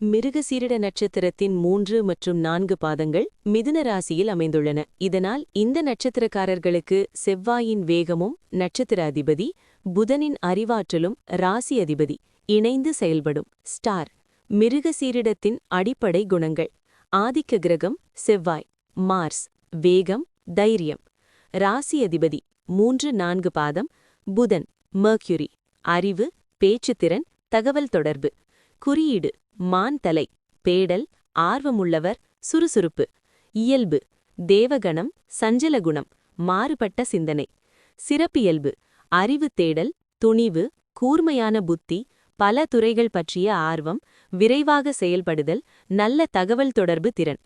மிருகசீரிட நட்சத்திரத்தின் மூன்று மற்றும் நான்கு பாதங்கள் மிதுன ராசியில் அமைந்துள்ளன. இதனால் இந்த நட்சத்திரக்காரர்களுக்கு செவ்வாயின் வேகமும் நட்சத்திர அதிபதி புதனின் அறிவாற்றலும் ராசி அதிபதி இணைந்து செயல்படும். ஸ்டார். மிருகசீரிடத்தின் அடிப்படை குணங்கள். ஆதிக்க கிரகம் செவ்வாய். மார்ஸ். வேகம் தைரியம். ராசி அதிபதி மூன்று நான்கு பாதம் புதன் மர்க்யூரி. அறிவு பேச்சுத்திறன் தகவல் தொடர்பு. குறியீடு. மான் தலை பேடல் ஆர்வமுள்ளவர் சுறுசுறுப்பு இயல்பு தேவகணம் சஞ்சலகுணம் மாறுபட்ட சிந்தனை சிறப்பியல்பு அறிவு தேடல் துணிவு கூர்மையான புத்தி பல துறைகள் பற்றிய ஆர்வம் விரைவாக செயல்படுதல் நல்ல தகவல் தொடர்பு திறன்.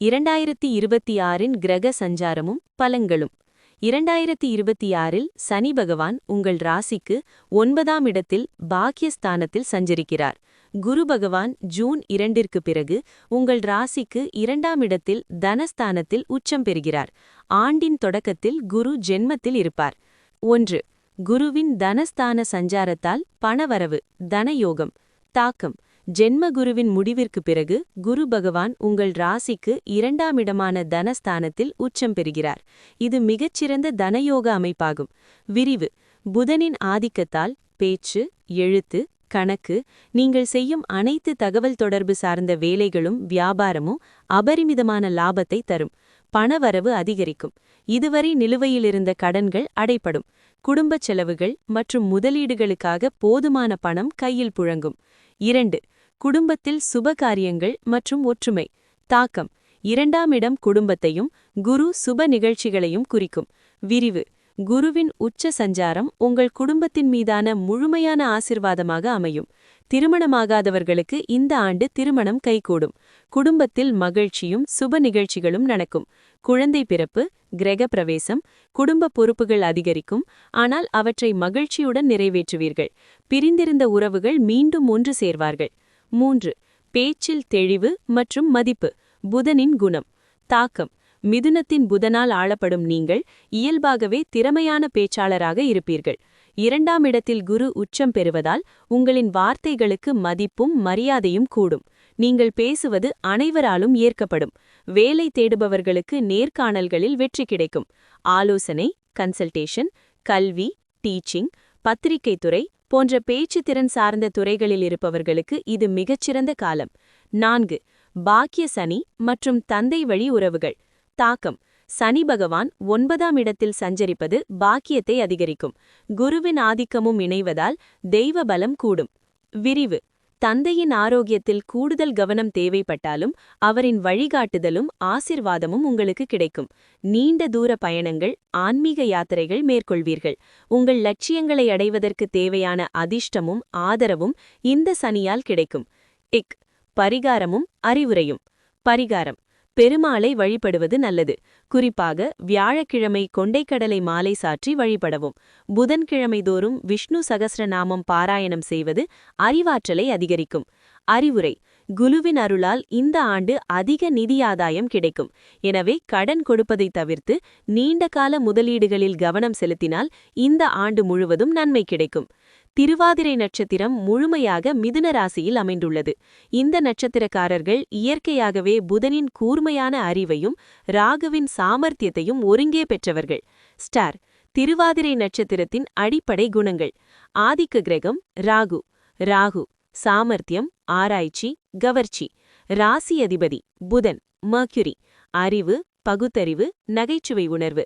இரண்டாயிரத்தி இருபத்தி ஆறின் கிரக சஞ்சாரமும் பலங்களும் இரண்டாயிரத்தி இருபத்தி ஆறில் சனி பகவான் உங்கள் ராசிக்கு ஒன்பதாம் இடத்தில் பாக்கியஸ்தானத்தில் சஞ்சரிக்கிறார். குரு பகவான் ஜூன் இரண்டிற்கு பிறகு உங்கள் ராசிக்கு இரண்டாம் இடத்தில் தனஸ்தானத்தில் உச்சம் பெறுகிறார். ஆண்டின் தொடக்கத்தில் குரு ஜென்மத்தில் இருப்பார். ஒன்று குருவின் தனஸ்தான சஞ்சாரத்தால் பணவரவு தனயோகம் தாக்கம். ஜென்ம குருவின் முடிவிற்கு பிறகு குரு பகவான் உங்கள் ராசிக்கு இரண்டாம் இடமான தனஸ்தானத்தில் உச்சம் பெறுகிறார். இது மிகச்சிறந்த தனயோக அமைப்பாகும். விரிவு புதனின் ஆதிக்கத்தால் பேச்சு எழுத்து கணக்கு நீங்கள் செய்யும் அனைத்து தகவல் தொடர்பு சார்ந்த வேலைகளும் வியாபாரமும் அபரிமிதமான லாபத்தை தரும். பணவரவு அதிகரிக்கும். இதுவரை நிலுவையிலிருந்த கடன்கள் அடைப்படும். குடும்பச் செலவுகள் மற்றும் முதலீடுகளுக்காக போதுமான பணம் கையில் புழங்கும். இரண்டு குடும்பத்தில் சுபகாரியங்கள் மற்றும் ஒற்றுமை. தாக்கம். இரண்டாம் இடம் குடும்பத்தையும் குரு சுப நிகழ்ச்சிகளையும் குறிக்கும். விரிவு. குருவின் உச்ச சஞ்சாரம் உங்கள் குடும்பத்தின் மீதான முழுமையான ஆசிர்வாதமாக அமையும். திருமணமாகாதவர்களுக்கு இந்த ஆண்டு திருமணம் கைகூடும். குடும்பத்தில் மகிழ்ச்சியும் சுப நிகழ்ச்சிகளும் நடக்கும். குழந்தை பிறப்பு கிரக பிரவேசம் குடும்ப பொறுப்புகள் அதிகரிக்கும். ஆனால் அவற்றை மகிழ்ச்சியுடன் நிறைவேற்றுவீர்கள். பிரிந்திருந்த உறவுகள் மீண்டும் ஒன்று சேர்வார்கள். மூன்று. பேச்சில் தெளிவு மற்றும் மதிப்பு. புதனின் குணம். தாக்கம். மிதுனத்தின் புதனால் ஆளப்படும் நீங்கள் இயல்பாகவே திறமையான பேச்சாளராக இருப்பீர்கள். இரண்டாம் இடத்தில் குரு உச்சம் பெறுவதால் உங்களின் வார்த்தைகளுக்கு மதிப்பும் மரியாதையும் கூடும். நீங்கள் பேசுவது அனைவராலும் ஏற்கப்படும். வேலை தேடுபவர்களுக்கு நேர்காணல்களில் வெற்றி கிடைக்கும். ஆலோசனை கன்சல்டேஷன் கல்வி டீச்சிங் பத்திரிகை துறை போன்ற பேச்சு திறன் சார்ந்த துறைகளில் இருப்பவர்களுக்கு இது மிகச்சிறந்த காலம். நான்கு பாக்கிய சனி மற்றும் தந்தை வழி உறவுகள். தாக்கம். சனி பகவான் ஒன்பதாம் இடத்தில் சஞ்சரிப்பது பாக்கியத்தை அதிகரிக்கும். குருவின் ஆதிக்கமும் இணைவதால் தெய்வ பலம் கூடும். விரிவு. தந்தையின் ஆரோக்கியத்தில் கூடுதல் கவனம் தேவைப்பட்டாலும் அவரின் வழிகாட்டுதலும் ஆசிர்வாதமும் உங்களுக்கு கிடைக்கும். நீண்ட தூர பயணங்கள் ஆன்மீக யாத்திரைகள் மேற்கொள்வீர்கள். உங்கள் லட்சியங்களை அடைவதற்கு தேவையான அதிர்ஷ்டமும் ஆதரவும் இந்த சனியால் கிடைக்கும். இக். பரிகாரமும் அறிவுரையும். பரிகாரம். பெருமாளை வழிபடுவது நல்லது. குறிப்பாக வியாழக்கிழமை கொண்டைக்கடலை மாலை சாற்றி வழிபடவும். புதன்கிழமை தோறும் விஷ்ணு சகசிரநாமம் பாராயணம் செய்வது அறிவாற்றலை அதிகரிக்கும். அறிவுரை குலுவின் அருளால் இந்த ஆண்டு அதிக நிதியாதாயம் கிடைக்கும். எனவே கடன் கொடுப்பதை தவிர்த்து நீண்டகால முதலீடுகளில் கவனம் செலுத்தினால் இந்த ஆண்டு முழுவதும் நன்மை கிடைக்கும். திருவாதிரை நட்சத்திரம் முழுமையாக மிதுன ராசியில் அமைந்துள்ளது. இந்த நட்சத்திரக்காரர்கள் இயற்கையாகவே புதனின் கூர்மையான அறிவையும் ராகுவின் சாமர்த்தியத்தையும் ஒருங்கே பெற்றவர்கள். ஸ்டார் திருவாதிரை நட்சத்திரத்தின் அடிப்படை குணங்கள். ஆதிக்க கிரகம் ராகு. ராகு சாமர்த்தியம் ஆராய்ச்சி கவர்ச்சி. ராசி அதிபதி புதன் மர்க்யூரி. அறிவு பகுத்தறிவு நகைச்சுவை உணர்வு.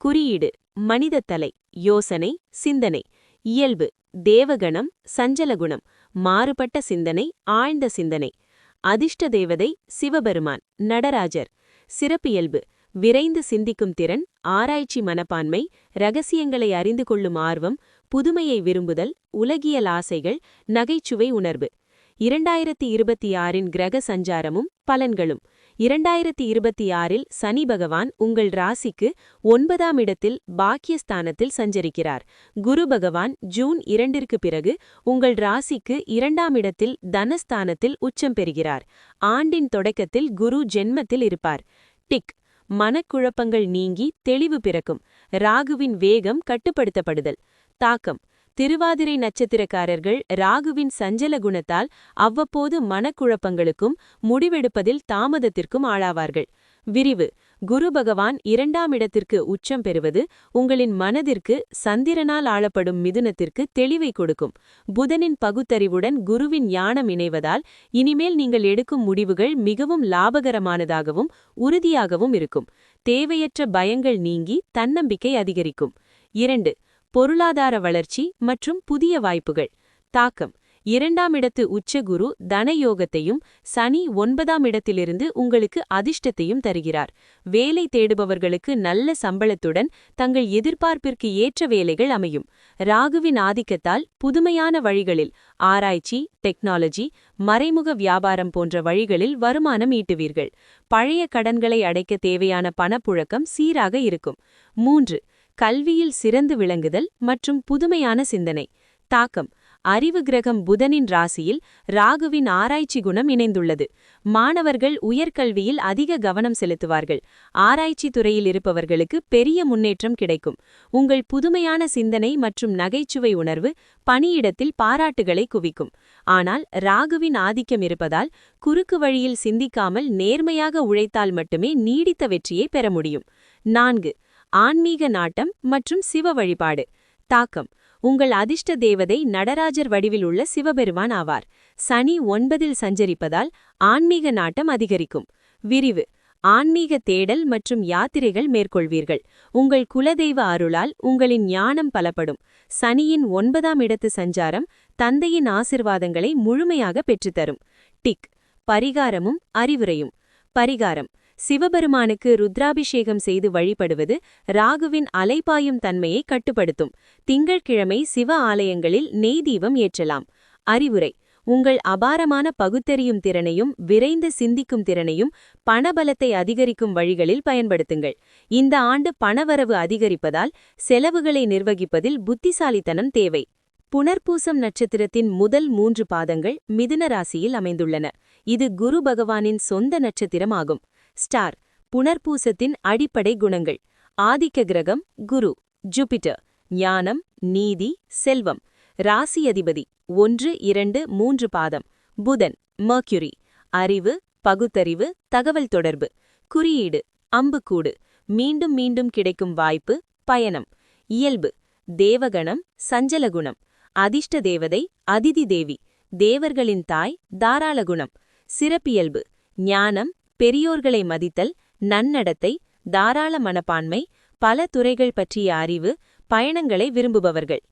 குறியீடு மனித தலை யோசனை சிந்தனை. இயல்பு தேவகணம் சஞ்சலகுணம் மாறுபட்ட சிந்தனை ஆழ்ந்த சிந்தனை. அதிர்ஷ்ட தேவதை சிவபெருமான் நடராஜர். சிறப்பியல்பு விரைந்து சிந்திக்கும் திறன் ஆராய்ச்சி மனப்பான்மை ரகசியங்களை அறிந்து கொள்ளும் ஆர்வம் புதுமையை விரும்புதல் உலகியல் ஆசைகள் நகைச்சுவை உணர்வு. இரண்டாயிரத்தி இருபத்தி ஆறின் கிரக சஞ்சாரமும் பலன்களும். இரண்டாயிரத்தி இருபத்தி ஆறில் சனி பகவான் உங்கள் ராசிக்கு ஒன்பதாம் இடத்தில் பாக்கியஸ்தானத்தில் சஞ்சரிக்கிறார். குரு பகவான் ஜூன் இரண்டிற்கு பிறகு உங்கள் ராசிக்கு இரண்டாம் இடத்தில் தனஸ்தானத்தில் உச்சம் பெறுகிறார். ஆண்டின் தொடக்கத்தில் குரு ஜென்மத்தில் இருப்பார். டிக். மனக்குழப்பங்கள் நீங்கி தெளிவு பிறக்கும். ராகுவின் வேகம் கட்டுப்படுத்தப்படுதல். தாக்கம். திருவாதிரை நட்சத்திரக்காரர்கள் ராகுவின் சஞ்சல குணத்தால் அவ்வப்போது மனக்குழப்பங்களுக்கும் முடிவெடுப்பதில் தாமதத்திற்கும் ஆளாவார்கள். விரிவு. குரு பகவான் இரண்டாம் இடத்திற்கு உச்சம் பெறுவது உங்களின் மனதிற்கு சந்திரனால் ஆளப்படும் மிதுனத்திற்கு தெளிவை கொடுக்கும். புதனின் பகுத்தறிவுடன் குருவின் ஞானம் இணைவதால் இனிமேல் நீங்கள் எடுக்கும் முடிவுகள் மிகவும் லாபகரமானதாகவும் உறுதியாகவும் இருக்கும். தேவையற்ற பயங்கள் நீங்கி தன்னம்பிக்கை அதிகரிக்கும். இரண்டு. பொருளாதார வளர்ச்சி மற்றும் புதிய வாய்ப்புகள். தாக்கம். இரண்டாம் இடத்து உச்சகுரு தனயோகத்தையும் சனி ஒன்பதாம் இடத்திலிருந்து உங்களுக்கு அதிர்ஷ்டத்தையும் தருகிறார். வேலை தேடுபவர்களுக்கு நல்ல சம்பளத்துடன் தங்கள் எதிர்பார்ப்பிற்கு ஏற்ற வேலைகள் அமையும். ராகுவின் ஆதிக்கத்தால் புதுமையான வழிகளில் ஆராய்ச்சி டெக்னாலஜி மறைமுக வியாபாரம் போன்ற வழிகளில் வருமானம் ஈட்டுவீர்கள். பழைய கடன்களை அடைக்க தேவையான பணப்புழக்கம் சீராக இருக்கும். மூன்று கல்வியில் சிறந்து விளங்குதல் மற்றும் புதுமையான சிந்தனை. தாக்கம். அறிவு கிரகம் புதனின் ராசியில் ராகுவின் ஆராய்ச்சி குணம் இணைந்துள்ளது. மாணவர்கள் உயர்கல்வியில் அதிக கவனம் செலுத்துவார்கள். ஆராய்ச்சி துறையில் இருப்பவர்களுக்கு பெரிய முன்னேற்றம் கிடைக்கும். உங்கள் புதுமையான சிந்தனை மற்றும் நகைச்சுவை உணர்வு பணியிடத்தில் பாராட்டுகளை குவிக்கும். ஆனால் ராகுவின் ஆதிக்கம் இருப்பதால் குறுக்கு வழியில் சிந்திக்காமல் நேர்மையாக உழைத்தால் மட்டுமே நீடித்த வெற்றியை பெற முடியும். நான்கு ஆன்மீக நாட்டம் மற்றும் சிவ வழிபாடு. தாக்கம். உங்கள் அதிர்ஷ்ட தேவதை நடராஜர் வடிவில் உள்ள சிவபெருமான் ஆவார். சனி ஒன்பதில் சஞ்சரிப்பதால் ஆன்மீக நாட்டம் அதிகரிக்கும். விரிவு. ஆன்மீக தேடல் மற்றும் யாத்திரைகள் மேற்கொள்வீர்கள். உங்கள் குலதெய்வ அருளால் உங்களின் ஞானம் பலப்படும். சனியின் ஒன்பதாம் இடத்து சஞ்சாரம் தந்தையின் ஆசிர்வாதங்களை முழுமையாக பெற்றுத்தரும். டிக். பரிகாரமும் அறிவுரையும். பரிகாரம். சிவபெருமானுக்கு ருத்ராபிஷேகம் செய்து வழிபடுவது ராகுவின் அலைபாயும் தன்மையை கட்டுப்படுத்தும். திங்கட்கிழமை சிவ ஆலயங்களில் நெய் தீபம் ஏற்றலாம். அறிவுரை உங்கள் அபாரமான பகுத்தறியும் திறனையும் விரைந்து சிந்திக்கும் திறனையும் பணபலத்தை அதிகரிக்கும் வழிகளில் பயன்படுத்துங்கள். இந்த ஆண்டு பணவரவு அதிகரிப்பதால் செலவுகளை நிர்வகிப்பதில் புத்திசாலித்தனம் தேவை. புனர்பூசம் நட்சத்திரத்தின் முதல் மூன்று பாதங்கள் மிதுன ராசியில் அமைந்துள்ளன. இது குரு பகவானின் சொந்த நட்சத்திரமாகும். ஸ்டார் புனர்பூசத்தின் அடிப்படை குணங்கள். ஆதிக்க கிரகம் குரு. ஜூபிட்டர் ஞானம் நீதி செல்வம். ராசி அதிபதி ஒன்று இரண்டு மூன்று பாதம். புதன் மர்க்யூரி. அறிவு பகுத்தறிவு தகவல் தொடர்பு. குறியீடு அம்புக்கூடு. மீண்டும் மீண்டும் கிடைக்கும் வாய்ப்பு பயணம். இயல்பு தேவகணம் சஞ்சலகுணம் அதிர்ஷ்ட தேவதை அதிதி தேவி. தேவர்களின் தாய் தாராளகுணம் சிறப்பியல்பு ஞானம் பெரியோர்களை மதித்தல் நன்னடத்தை தாராள மனப்பான்மை பல துறைகள் பற்றிய அறிவு பயணங்களை விரும்புபவர்கள்.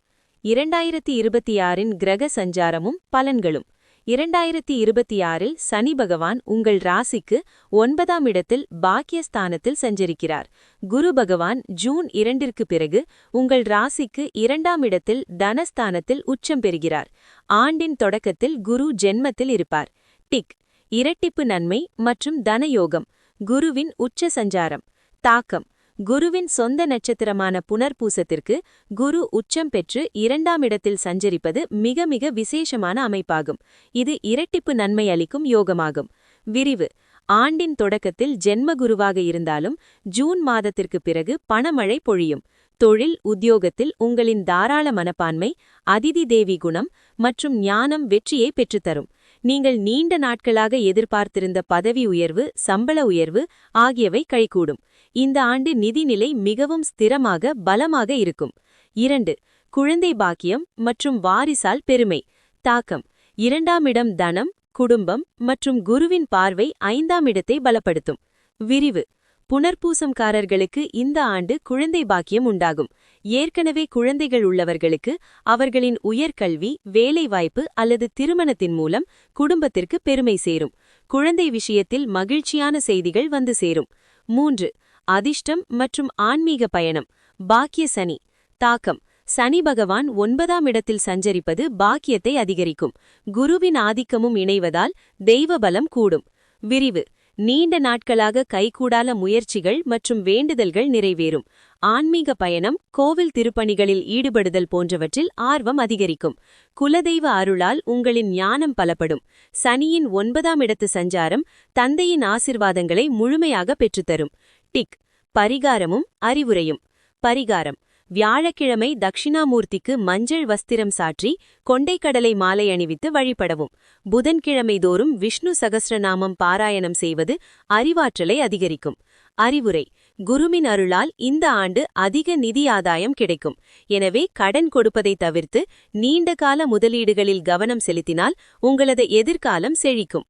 இரண்டாயிரத்தி இருபத்தி ஆறின் கிரக சஞ்சாரமும் பலன்களும். இரண்டாயிரத்தி இருபத்தி ஆறில் சனி பகவான் உங்கள் ராசிக்கு ஒன்பதாம் இடத்தில் பாக்கியஸ்தானத்தில் சஞ்சரிக்கிறார். குரு பகவான் ஜூன் இரண்டிற்கு பிறகு உங்கள் ராசிக்கு இரண்டாம் இடத்தில் தனஸ்தானத்தில் உச்சம் பெறுகிறார். ஆண்டின் தொடக்கத்தில் குரு ஜென்மத்தில் இருப்பார். டிக். இரட்டிப்பு நன்மை மற்றும் தனயோகம் குருவின் உச்ச சஞ்சாரம் தாக்கம். குருவின் சொந்த நட்சத்திரமான புனர்பூசத்திற்கு குரு உச்சம் பெற்று இரண்டாம் இடத்தில் சஞ்சரிப்பது மிக மிக விசேஷமான அமைப்பாகும். இது இரட்டிப்பு நன்மை அளிக்கும் யோகமாகும். விரிவு. ஆண்டின் தொடக்கத்தில் ஜென்ம குருவாக இருந்தாலும் ஜூன் மாதத்திற்கு பிறகு பணமழை பொழியும். தொழில் உத்தியோகத்தில் உங்களின் தாராள மனப்பான்மை அதிதி தேவி குணம் மற்றும் ஞானம் வெற்றியை பெற்றுத்தரும். நீங்கள் நீண்ட நாட்களாக எதிர்பார்த்திருந்த பதவி உயர்வு சம்பள உயர்வு ஆகியவை கைகூடும். இந்த ஆண்டு நிதிநிலை மிகவும் ஸ்திரமாக பலமாக இருக்கும். இரண்டு குழந்தை பாக்கியம் மற்றும் வாரிசால் பெருமை. தாக்கம். இரண்டாம் இடம் தனம் குடும்பம் மற்றும் குருவின் பார்வை ஐந்தாம் இடத்தை பலப்படுத்தும். விரிவு. புனர்பூசம்காரர்களுக்கு இந்த ஆண்டு குழந்தை பாக்கியம் உண்டாகும். ஏற்கனவே குழந்தைகள் உள்ளவர்களுக்கு அவர்களின் உயர்கல்வி வேலைவாய்ப்பு அல்லது திருமணத்தின் மூலம் குடும்பத்திற்கு பெருமை சேரும். குழந்தை விஷயத்தில் மகிழ்ச்சியான செய்திகள் வந்து சேரும். மூன்று அதிர்ஷ்டம் மற்றும் ஆன்மீக பயணம். பாக்கிய சனி. தாக்கம். சனி பகவான் ஒன்பதாம் இடத்தில் சஞ்சரிப்பது பாக்கியத்தை அதிகரிக்கும். குருவின் ஆதிக்கமும் இணைவதால் தெய்வ பலம் கூடும். விரிவு. நீண்ட நாட்களாக கைகூடால முயற்சிகள் மற்றும் வேண்டுதல்கள் நிறைவேறும். ஆன்மீக பயணம் கோவில் திருப்பணிகளில் ஈடுபடுதல் போன்றவற்றில் ஆர்வம் அதிகரிக்கும். குலதெய்வ அருளால் உங்களின் ஞானம் பலப்படும். சனியின் ஒன்பதாம் இடத்து சஞ்சாரம் தந்தையின் ஆசிர்வாதங்களை முழுமையாக பெற்றுத்தரும். டிக். பரிகாரமும் அறிவுரையும். பரிகாரம். வியாழக்கிழமை தக்ஷிணாமூர்த்திக்கு மஞ்சள் வஸ்திரம் சாற்றி கொண்டைக்கடலை மாலை அணிவித்து வழிபடவும். புதன்கிழமை தோறும் விஷ்ணு சகசிரநாமம் பாராயணம் செய்வது அறிவாற்றலை அதிகரிக்கும். அறிவுரை குருவின் அருளால் இந்த ஆண்டு அதிக நிதி ஆதாயம் கிடைக்கும். எனவே கடன் கொடுப்பதை தவிர்த்து நீண்டகால முதலீடுகளில் கவனம் செலுத்தினால் உங்களது எதிர்காலம் செழிக்கும்.